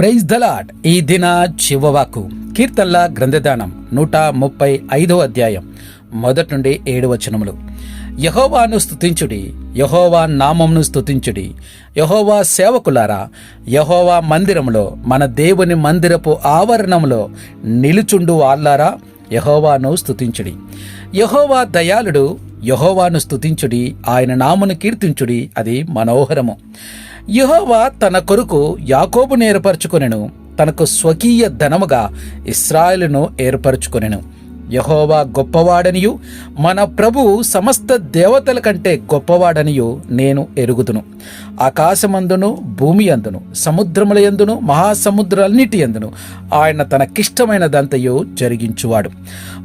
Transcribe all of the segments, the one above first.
Praise the Lord ఈ దిన చివవాకు కీర్తనల గ్రంథదానం నూట ముప్పై ఐదో అధ్యాయం మొదటి నుండి ఏడు వచనములు. యహోవాను స్తుతించుడి యహోవా నామంను స్తుతించుడి. యహోవా సేవకులారా యహోవా మందిరములో మన దేవుని మందిరపు ఆవరణంలో నిలుచుండు వాళ్ళారా యహోవాను స్తుతించుడి. యహోవా దయాళుడు యహోవాను స్తుతించుడి ఆయన నామును కీర్తించుడి అది మనోహరము. యహోవా తన కొరకు యాకోబును ఏర్పరచుకొనెను తనకు స్వకీయ ధనముగా ఇస్రాయలును ఏర్పరచుకొనెను. యహోవా గొప్పవాడనియు మన ప్రభు సమస్త దేవతల కంటే గొప్పవాడనియు నేను ఎరుగుదును. ఆకాశమందును భూమి అందును సముద్రముల యందును మహాసముద్రాలన్నిటి అందును ఆయన తనకిష్టమైనదంతయు జరిగించువాడు.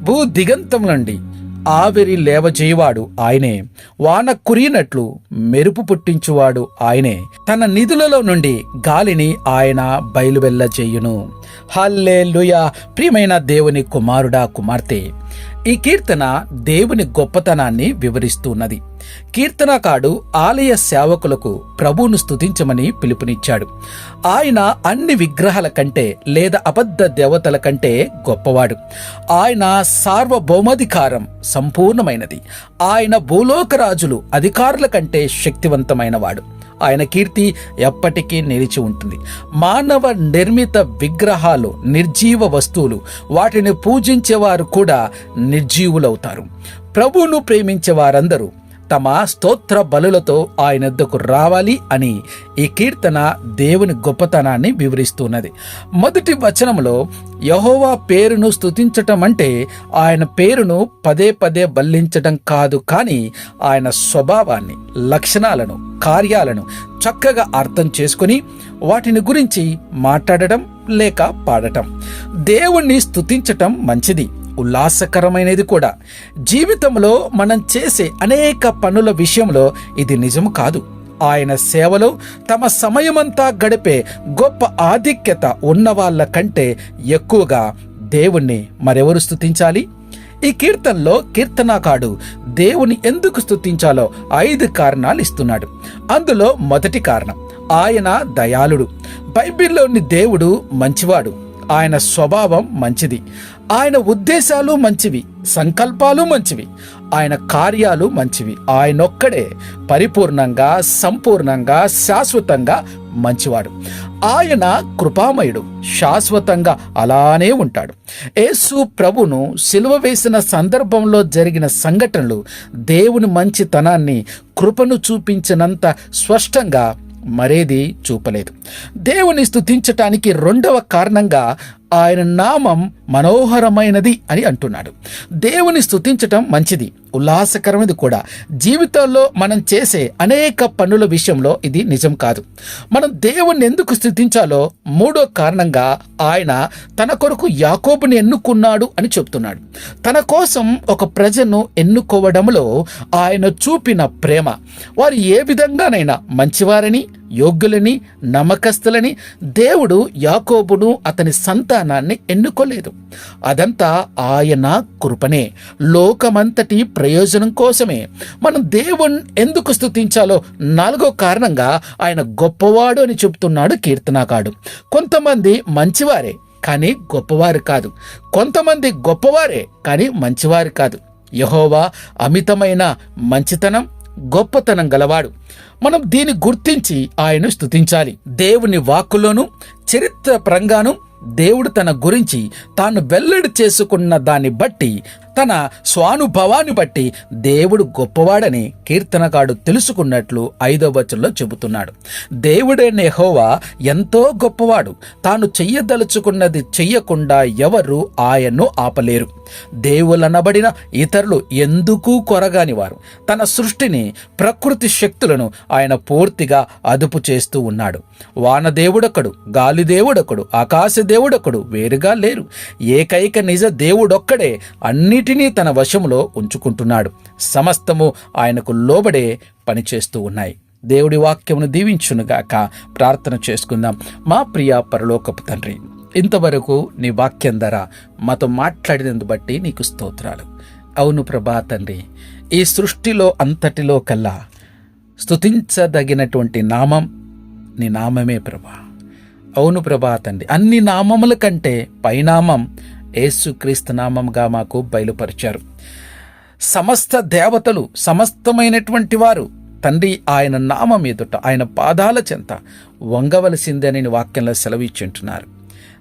భూ దిగంతములండి ఆవిరి లేవజేయవాడు ఆయనే. వాన కురినట్లు మెరుపు పుట్టించువాడు ఆయనే. తన నిధులలో నుండి గాలిని ఆయన బయలువెల్లజేయును. హల్లే ప్రియమైన దేవుని కుమారుడా కుమార్తె! ఈ కీర్తన దేవుని గొప్పతనాన్ని వివరిస్తున్నది. కీర్తనకాడు ఆలయ సేవకులకు ప్రభువును స్తుతించమని పిలుపునిచ్చాడు. ఆయన అన్ని విగ్రహాల కంటే లేదా అబద్ధ దేవతల కంటే గొప్పవాడు. ఆయన సార్వభౌమాధికారం సంపూర్ణమైనది. ఆయన భూలోక రాజులు అధికారుల కంటే శక్తివంతమైనవాడు. ఆయన కీర్తి ఎప్పటికీ నిలిచి ఉంటుంది. మానవ నిర్మిత విగ్రహాలు నిర్జీవ వస్తువులు వాటిని పూజించేవారు కూడా నిర్జీవులవుతారు. ప్రభువును ప్రేమించే వారందరూ తమ స్తోత్ర బలులతో ఆయన వద్దకు రావాలి అని ఈ కీర్తన దేవుని గొప్పతనాన్ని వివరిస్తున్నది. మొదటి వచనంలో యహోవా పేరును స్థుతించటం అంటే ఆయన పేరును పదే పదే బల్లించటం కాదు కానీ ఆయన స్వభావాన్ని లక్షణాలను కార్యాలను చక్కగా అర్థం చేసుకుని వాటిని గురించి మాట్లాడటం లేక పాడటం. దేవుణ్ణి స్థుతించటం మంచిది. ఉల్లాసకరమైనది కూడా. జీవితంలో మనం చేసే అనేక పనుల విషయంలో ఇది నిజం కాదు. ఆయన సేవలో తమ సమయమంతా గడిపే గొప్ప ఆధిక్యత ఉన్న వాళ్ళ కంటే ఎక్కువగా దేవుణ్ణి మరెవరు స్థుతించాలి ఈ కీర్తనలో కీర్తనాకాడు దేవుని ఎందుకు స్థుతించాలో ఐదు కారణాలు ఇస్తున్నాడు. అందులో మొదటి కారణం ఆయన దయాళుడు. బైబిల్లోని దేవుడు మంచివాడు. ఆయన స్వభావం మంచిది. ఆయన ఉద్దేశాలు మంచివి సంకల్పాలు మంచివి ఆయన కార్యాలు మంచివి. ఆయనొక్కడే పరిపూర్ణంగా సంపూర్ణంగా శాశ్వతంగా మంచివాడు. ఆయన కృపామయుడు శాశ్వతంగా అలానే ఉంటాడు. యేసు ప్రభును సిలువ వేసిన సందర్భంలో జరిగిన సంఘటనలు దేవుని మంచితనాన్ని కృపను చూపించినంత స్పష్టంగా మరేది చూపలేదు. దేవుని స్థుతించటానికి రెండవ కారణంగా ఆయన నామం మనోహరమైనది అని అంటున్నాడు. దేవుని స్థుతించటం మంచిది ఉల్లాసకరమైనది కూడా. జీవితంలో మనం చేసే అనేక పనుల విషయంలో ఇది నిజం కాదు. మనం దేవుణ్ణి ఎందుకు స్థుతించాలో మూడో కారణంగా ఆయన తన కొరకు యాకోబుని ఎన్నుకున్నాడు అని చెప్తున్నాడు. తన కోసం ఒక ప్రజను ఎన్నుకోవడంలో ఆయన చూపిన ప్రేమ. వారు ఏ విధంగానైనా మంచివారని యోగ్యులని నమ్మకస్తులని దేవుడు యాకోబును అతని సంతానాన్ని ఎన్నుకోలేదు. అదంతా ఆయన కృపనే. లోకమంతటి ప్రయోజనం కోసమే. మనం దేవుణ్ణి ఎందుకు స్థుతించాలో నాలుగో కారణంగా ఆయన గొప్పవాడు అని చెప్తున్నాడు కీర్తనాకాడు కొంతమంది మంచివారే కానీ గొప్పవారు కాదు. కొంతమంది గొప్పవారే కానీ మంచివారు కాదు. యహోవా అమితమైన మంచితనం గొప్పతనం గలవాడు. మనం దీన్ని గుర్తించి ఆయన స్తుతించాలి. దేవుని వాక్కులోను చరిత్ర పరంగాను దేవుడు తన గురించి తాను వెల్లడి చేసుకున్న దాన్ని బట్టి తన స్వానుభవాన్ని బట్టి దేవుడు గొప్పవాడని కీర్తనకాడు తెలుసుకున్నట్లు ఐదో వచనంలో చెబుతున్నాడు. దేవుడే నెహోవా ఎంతో గొప్పవాడు. తాను చెయ్యదలుచుకున్నది చెయ్యకుండా ఎవరు ఆయన్ను ఆపలేరు. దేవులనబడిన ఇతరులు ఎందుకు కొరగాని వారు తన సృష్టిని ప్రకృతి శక్తులను ఆయన పూర్తిగా అదుపు చేస్తూ ఉన్నాడు. వానదేవుడొకడు గాలిదేవుడొకడు ఆకాశ దేవుడొకడు వేరుగా లేరు. ఏకైక నిజ దేవుడొక్కడే. అన్నిటినీ తన వశములో ఉంచుకుంటున్నాడు. సమస్తము ఆయనకు లోబడే పనిచేస్తూ ఉన్నాయి. దేవుడి వాక్యమును దీవించునుగాక ప్రార్థన చేసుకుందాం. మా ప్రియ పరలోకపు తండ్రి ఇంతవరకు నీ వాక్యం ధర మాతో మాట్లాడినందు బట్టి నీకు స్తోత్రాలు. అవును ప్రభా తండ్రి ఈ సృష్టిలో అంతటిలో కల్లా స్తుతించదగినటువంటి నామం నీ నామమే ప్రభా. అవును ప్రభా తండ్రి అన్ని నామముల కంటే పైనామం ఏసుక్రీస్తు నామంగా మాకు బయలుపరిచారు. సమస్త దేవతలు సమస్తమైనటువంటి వారు తండ్రి ఆయన నామం ఎదుట ఆయన పాదాల చెంత వంగవలసిందే నీ వాక్యంలో సెలవిచ్చుంటున్నారు.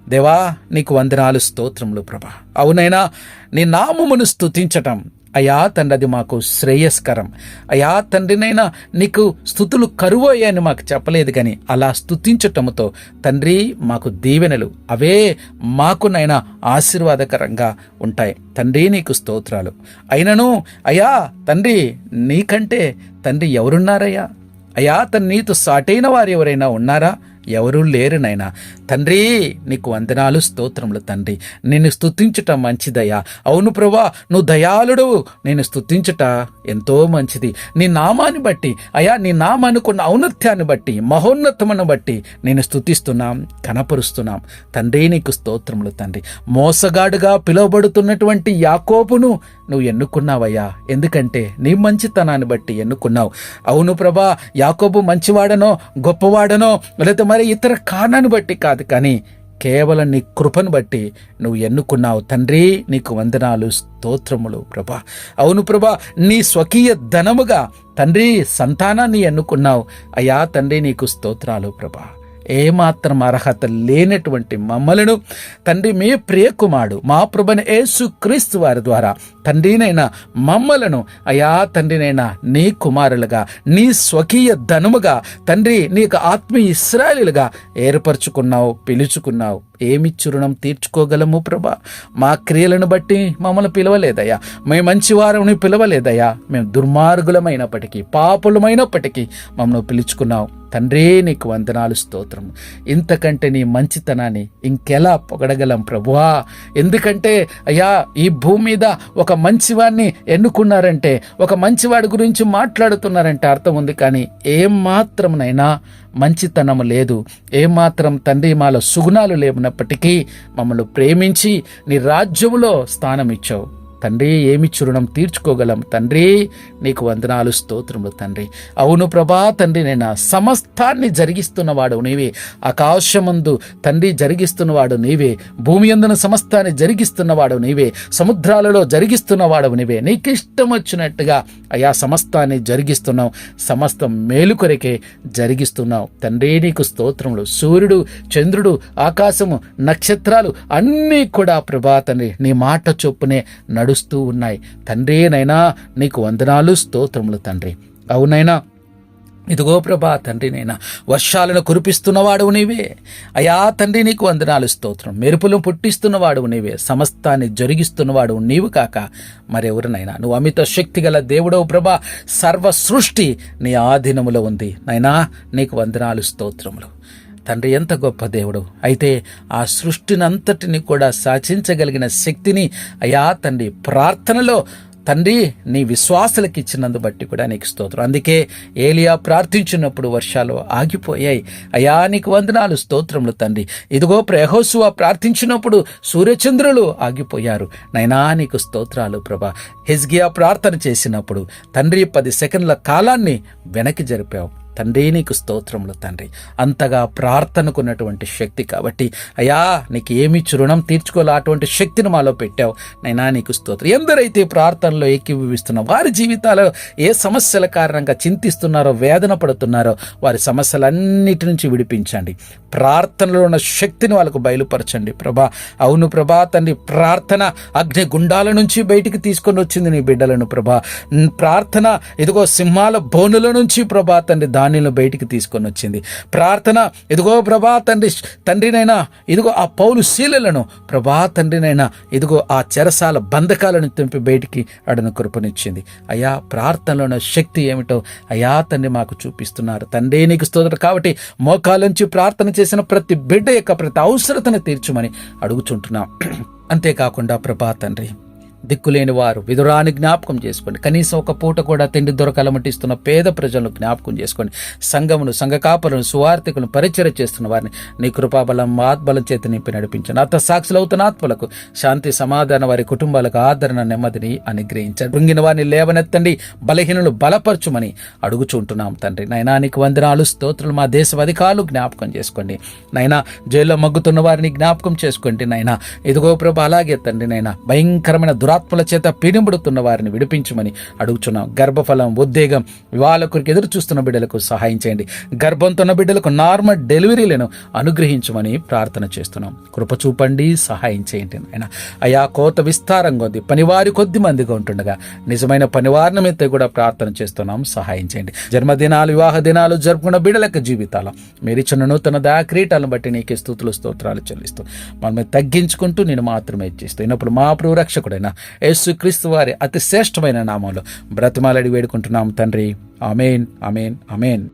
దేవా నీకు వందనాలు స్తోత్రములు ప్రభా. అవునైనా నీ నామమును స్తుతించటం అయా తండ్రి అది మాకు శ్రేయస్కరం. అయా తండ్రినైనా నీకు స్థుతులు కరువు అయ్యాయని మాకు చెప్పలేదు కానీ అలా స్తుతించటముతో తండ్రి మాకు దీవెనలు. అవే మాకునైనా ఆశీర్వాదకరంగా ఉంటాయి. తండ్రి నీకు స్తోత్రాలు. అయినను అయా తండ్రి నీకంటే తండ్రి ఎవరున్నారయ్యా? అయా తన నీతో సాటైన వారు ఎవరైనా ఉన్నారా? ఎవరూ లేరు నాయనా. తండ్రి నీకు వందనాలు స్తోత్రములు తండ్రి. నిన్ను స్తుతించుట మంచిదయ్యా అవును ప్రభా నువ్వు దయాళుడు నేను స్తుతించుట ఎంతో మంచిది. నీ నామాన్ని బట్టి అయా నీ నామానుకున్న ఔన్నత్యాన్ని బట్టి మహోన్నతమును బట్టి నేను స్తుతిస్తున్నాం కనపరుస్తున్నాం. తండ్రి నీకు స్తోత్రములు తండ్రి. మోసగాడుగా పిలువబడుతున్నటువంటి యాకోబును నువ్వు ఎన్నుకున్నావయ్యా. ఎందుకంటే నీ మంచితనాన్ని బట్టి ఎన్నుకున్నావు. అవును ప్రభా యాకోబు మంచివాడనో గొప్పవాడనో లేకపోతే మరి ఇతర కారణాన్ని బట్టి కాదు కానీ కేవలం నీ కృపను బట్టి నువ్వు ఎన్నుకున్నావు. తండ్రి నీకు వందనాలు స్తోత్రములు ప్రభా. అవును ప్రభా నీ స్వకీయ ధనముగా తండ్రి సంతానాన్ని ఎన్నుకున్నావు. అయ్యా తండ్రి నీకు స్తోత్రాలు ప్రభా. ఏమాత్రం అర్హత లేనటువంటి మమ్మలను తండ్రి మీ ప్రియకుమారుడు మా ప్రభుని యేసు క్రీస్తు వారి ద్వారా తండ్రినైనా మమ్మలను అయా తండ్రినైనా నీ కుమారులుగా నీ స్వకీయ ధనముగా తండ్రి నీకు ఆత్మీయ ఇస్రాయలుగా ఏర్పరచుకున్నావు పిలుచుకున్నావు. ఏమిచ్చు రుణం తీర్చుకోగలము ప్రభా? మా క్రియలను బట్టి మమ్మల్ని పిలవలేదయ్యా. మేము మంచివారని పిలవలేదయ్యా. మేము దుర్మార్గులమైనప్పటికీ పాపులమైనప్పటికీ మమ్మల్ని పిలుచుకున్నావు. తండ్రి నీకు వందనాలు స్తోత్రం ఇంతకంటే నీ మంచితనాన్ని ఇంకెలా పొగడగలం ప్రభువా? ఎందుకంటే అయ్యా ఈ భూమి మీద ఒక మంచివాడిని ఎన్నుకున్నారంటే ఒక మంచివాడి గురించి మాట్లాడుతున్నారంటే అర్థం ఉంది కానీ ఏమాత్రంనైనా మంచితనం లేదు. ఏమాత్రం తండ్రి మాలో సుగుణాలు లేవునప్పటికీ మమ్మల్ని ప్రేమించి నీ రాజ్యములో స్థానం ఇచ్చావు తండ్రి ఏమి చురుణం తీర్చుకోగలం. తండ్రి నీకు వందనాలు స్తోత్రములు తండ్రి. అవును ప్రభా తండ్రి నేను సమస్తాన్ని జరిగిస్తున్నవాడు నీవే. ఆకాశమందు తండ్రి జరిగిస్తున్నవాడు నీవే. భూమి అందున సమస్తాన్ని జరిగిస్తున్నవాడు నీవే. సముద్రాలలో జరిగిస్తున్నవాడు నీవే. నీకు ఇష్టం వచ్చినట్టుగా అయా సమస్తాన్ని జరిగిస్తున్నావు. సమస్తం మేలు కొరకే జరిగిస్తున్నావు. తండ్రి నీకు స్తోత్రములు. సూర్యుడు చంద్రుడు ఆకాశము నక్షత్రాలు అన్నీ కూడా ప్రభా తండ్రి నీ మాట చొప్పునే నడుస్తూ ఉన్నాయి. తండ్రినైనా నీకు వందనాలు స్తోత్రములు తండ్రి. అవునైనా ఇదిగో ప్రభా తండ్రి నైనా వర్షాలను కురిపిస్తున్నవాడు నీవే. అయా తండ్రి నీకు వందనాలు స్తోత్రం. మెరుపులు పుట్టిస్తున్నవాడు నీవే. సమస్తాన్ని జరిగిస్తున్నవాడు నీవు కాక మరెవరినైనా. నువ్వు అమిత శక్తి గల దేవుడవు ప్రభా. సర్వ సృష్టి నీ ఆధీనములో ఉంది. నైనా నీకు వందనాలు స్తోత్రములు. తండ్రి ఎంత గొప్ప దేవుడు. అయితే ఆ సృష్టినంతటిని కూడా శాసించగలిగిన శక్తిని అయా తండ్రి ప్రార్థనలో తండ్రి నీ విశ్వాసులకు ఇచ్చినందు బట్టి కూడా నీకు స్తోత్రం. అందుకే ఏలియా ప్రార్థించినప్పుడు వర్షాలు ఆగిపోయాయి. అయా నీకు వందనాలు స్తోత్రములు తండ్రి. ఇదిగో ప్రహోసువ ప్రార్థించినప్పుడు సూర్యచంద్రులు ఆగిపోయారు. నైనా నీకు స్తోత్రాలు ప్రభా. హెజ్గియా ప్రార్థన చేసినప్పుడు తండ్రి పది సెకండ్ల కాలాన్ని వెనక్కి జరిపావు. తండ్రి నీకు స్తోత్రములు తండ్రి. అంతగా ప్రార్థనకున్నటువంటి శక్తి కాబట్టి అయ్యా నీకు ఏమి రుణం తీర్చుకోలే అటువంటి శక్తిని మాలో పెట్టావు. నైనా నీకు స్తోత్రం. ఎందరైతే ప్రార్థనలో ఏకీభవిస్తున్నా వారి జీవితాల్లో ఏ సమస్యల కారణంగా చింతిస్తున్నారో వేదన పడుతున్నారో వారి సమస్యలన్నిటి నుంచి విడిపించండి. ప్రార్థనలో ఉన్న శక్తిని వాళ్ళకు బయలుపరచండి ప్రభా. అవును ప్రభా తండ్రి ప్రార్థన అగ్ని గుండాల నుంచి బయటికి తీసుకొని వచ్చింది నీ బిడ్డలను ప్రభా. ప్రార్థన ఇదిగో సింహాల బోనుల నుంచి ప్రభా తండ్రి దానిలో బయటికి తీసుకొని వచ్చింది. ప్రార్థన ఇదిగో ప్రభా తండ్రి తండ్రినైనా ఇదిగో ఆ పౌలు శీలలను ప్రభా తండ్రినైనా ఇదిగో ఆ చెరసాల బంధకాలను తెంపి బయటికి అడను కృపనిచ్చింది. అయా ప్రార్థనలో శక్తి ఏమిటో అయా తండ్రి మాకు చూపిస్తున్నారు. తండ్రి నీకు స్తోత్రం. కాబట్టి మోకాలంచి ప్రార్థన చేసిన ప్రతి బిడ్డ యొక్క ప్రతి అవసరతను తీర్చమని అడుగుచుంటున్నాం. అంతేకాకుండా ప్రభా తండ్రి దిక్కులేని వారు విధురాన్ని జ్ఞాపకం చేసుకోండి. కనీసం ఒక పూట కూడా తిండి దొరకలమటిస్తున్న పేద ప్రజలను జ్ఞాపకం చేసుకోండి. సంఘమును సంఘ కాపలను సువార్థికులను పరిచయ చేస్తున్న వారిని నీ కృపాబలం ఆత్బలం చేత నింపి నడిపించండి అర్థ సాక్షులు అవుతున్న ఆత్మలకు శాంతి సమాధాన వారి కుటుంబాలకు ఆదరణ నెమ్మదిని అనుగ్రహించండి. కృంగిన వారిని లేవనెత్తండి. బలహీనులు బలపరచుమని అడుగుచుంటున్నాం తండ్రి. నైనా నీకు వందనాలు స్తోత్రులు మా దేశ అధికారులు జ్ఞాపకం చేసుకోండి. నైనా జైల్లో మగ్గుతున్న వారిని జ్ఞాపకం చేసుకోండి. నైనా ఇదిగో ప్రభు అలాగే తండ్రి నైనా భయంకరమైన దురా దురాత్మల చేత పీడింబడుతున్న వారిని విడిపించమని అడుగుచున్నాం. గర్భఫలం ఉద్వేగం వివాహాల కొరకు ఎదురు చూస్తున్న బిడ్డలకు సహాయం చేయండి. గర్భంతో ఉన్న బిడ్డలకు నార్మల్ డెలివరీలను అనుగ్రహించమని ప్రార్థన చేస్తున్నాం. కృప చూపండి సహాయం చేయండి ఆయన అయా కోత విస్తారంగా ఉంది. పనివారి కొద్ది మందిగా ఉంటుండగా నిజమైన పనివారిని మీద కూడా ప్రార్థన చేస్తున్నాం. సహాయం చేయండి. జన్మదినాలు వివాహ దినాలు జరుపుకున్న బిడ్డలకు జీవితాలు. మీరిచ్చిన నూతన దయాక్రీటాలను బట్టి నీకే స్థుతులు స్తోత్రాలు చెల్లిస్తూ మనమే తగ్గించుకుంటూ నేను మాత్రమే ఇచ్చిస్తూ ఇన్నప్పుడు మా ప్రియ రక్షకుడైనా యేసుక్రీస్తు వారి అతి శ్రేష్టమైన నామంలో బ్రతిమాలడి వేడుకుంటున్నాం తండ్రి. అమేన్ అమేన్ అమేన్